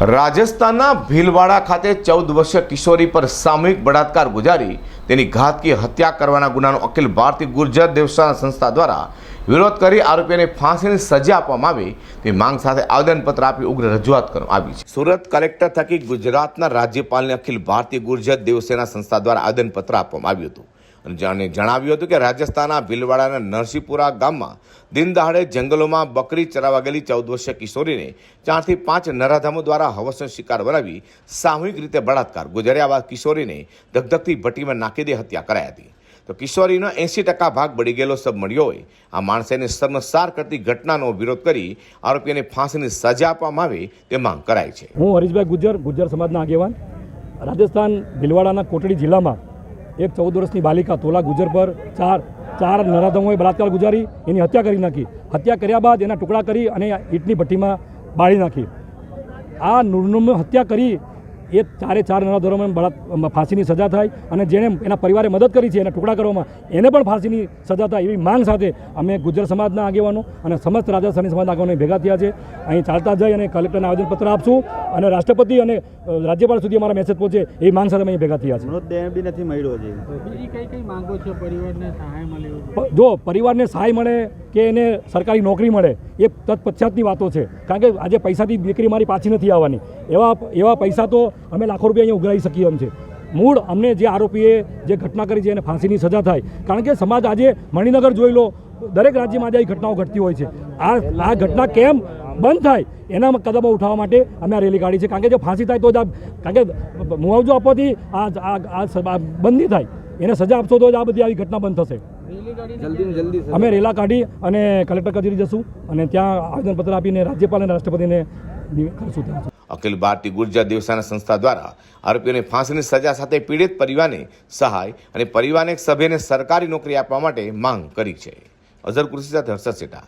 રાજસ્થાનના ભીલવાડા ખાતે ચૌદ વર્ષીય કિશોરી પર સામૂહિક બળાત્કાર ગુજારી તેની ઘાતકી હત્યા કરવાના ગુનાનો અખિલ ભારતીય ગુર્જર દેવસ્થાન સંસ્થા દ્વારા વિરોધ કરી આરોપીને ફાંસીની સજા આપવામાં આવે. તે માંગ સાથે આવેદનપત્ર આપી ઉગ્ર રજૂઆત કરવામાં આવી છે. સુરત કલેક્ટર થકી ગુજરાતના રાજ્યપાલને અખિલ ભારતીય ગુર્જર દેવસેના સંસ્થા દ્વારા આવેદનપત્ર આપવામાં આવ્યું હતું. જાણે જણાવ્યું હતું કે રાજસ્થાનના ભીલવાડાના નરસિંહપુરા ગામમાં દિન દહાડે જંગલોમાં બકરી ચરાવા ગયેલી ચૌદ વર્ષીય કિશોરીને ચારથી પાંચ નરાધામો દ્વારા હવસનો શિકાર બનાવી સામૂહિક રીતે બળાત્કાર. ગુજર્યા બાદ કિશોરીને ધગધગતી ભટ્ટીમાં નાખી દે હત્યા કરાઈ હતી. તો કિશોરીનો એંસી ટકા ભાગ બળી ગયેલો સબ મળ્યો હોય. આ માણસેને શર્મસાર કરતી ઘટનાનો વિરોધ કરી આરોપીને ફાંસીની સજા આપવામાં આવે તે માંગ કરાઈ છે. હું હરીશભાઈ ગુજર ગુજર સમાજના આગેવાન. રાજસ્થાન ભીલવાડાના કોટડી જિલ્લામાં એક ચૌદ વર્ષની બાલિકા તોલા ગુજર પર ચાર ચાર નરાધમોએ બળાત્કાર ગુજારી, એની હત્યા કરી નાખી. હત્યા કર્યા બાદ એના ટુકડા કરી અને ઈંટની ભઠ્ઠીમાં બાળી નાખી. આ નિર્મમ હત્યા કરી એ ચારે ચાર નરાધરોમાં બળા ફાંસીની સજા થાય અને જેણે એના પરિવારે મદદ કરી છે એના ટુકડા કરવામાં એને પણ ફાંસીની સજા થાય એવી માંગ સાથે અમે ગુજર સમાજના આગેવાનો અને સમસ્ત રાજસ્થાની સમાજના આગેવાનો ભેગા થયા છે. અહીં ચાલતા જઈ અને કલેક્ટરને આવેદનપત્ર આપશું અને રાષ્ટ્રપતિ અને રાજ્યપાલ સુધી અમારા મેસેજ પહોંચે એ માંગ સાથે અમે અહીં ભેગા થયા છે. મૃતદેહ બી નથી મળ્યો હજી. બીજી કઈ કઈ માંગો છે? પરિવારને સહાય મળે એવું? પ- જો પરિવારને સહાય મળે કે એને સરકારી નોકરી મળે એ તત્પશ્ચાતની વાતો છે. કારણ કે આજે પૈસાથી દીકરી મારી પાછી નથી આવવાની. એવા એવા પૈસા તો અમે લાખો રૂપિયા અહીંયા ઉઘરાવી શકીએ એમ છે. મૂળ અમને જે આરોપીએ જે ઘટના કરી છે એને ફાંસીની સજા થાય. કારણ કે સમાજ આજે મણિનગર જોઈ લો દરેક રાજ્યમાં આજે આવી ઘટનાઓ ઘટતી હોય છે. આ આ ઘટના કેમ બંધ થાય એના કદમો ઉઠાવવા માટે અમે આ રેલી કાઢી છે. કારણ કે જો ફાંસી થાય તો જ આ કારણ કે મુઆવજો આપવાથી આ આ બંધ નહીં થાય. એને સજા આપશો તો જ આ બધી આવી ઘટના બંધ થશે. અમે રેલા કાઢી અને કલેક્ટર કચેરી જશું અને ત્યાં આવેદનપત્ર આપીને રાજ્યપાલ અને રાષ્ટ્રપતિને કરશું ત્યાં અખિલ ભારતીય ગુર્જર દેવસાના સંસ્થા દ્વારા આરોપીઓને ફાંસીની સજા સાથે પીડિત પરિવારને સહાય અને પરિવારને એક સભ્યને સરકારી નોકરી આપવા માટે માંગ કરી છે. અઝર કૃષિ સાથે હર્ષદ સેઠા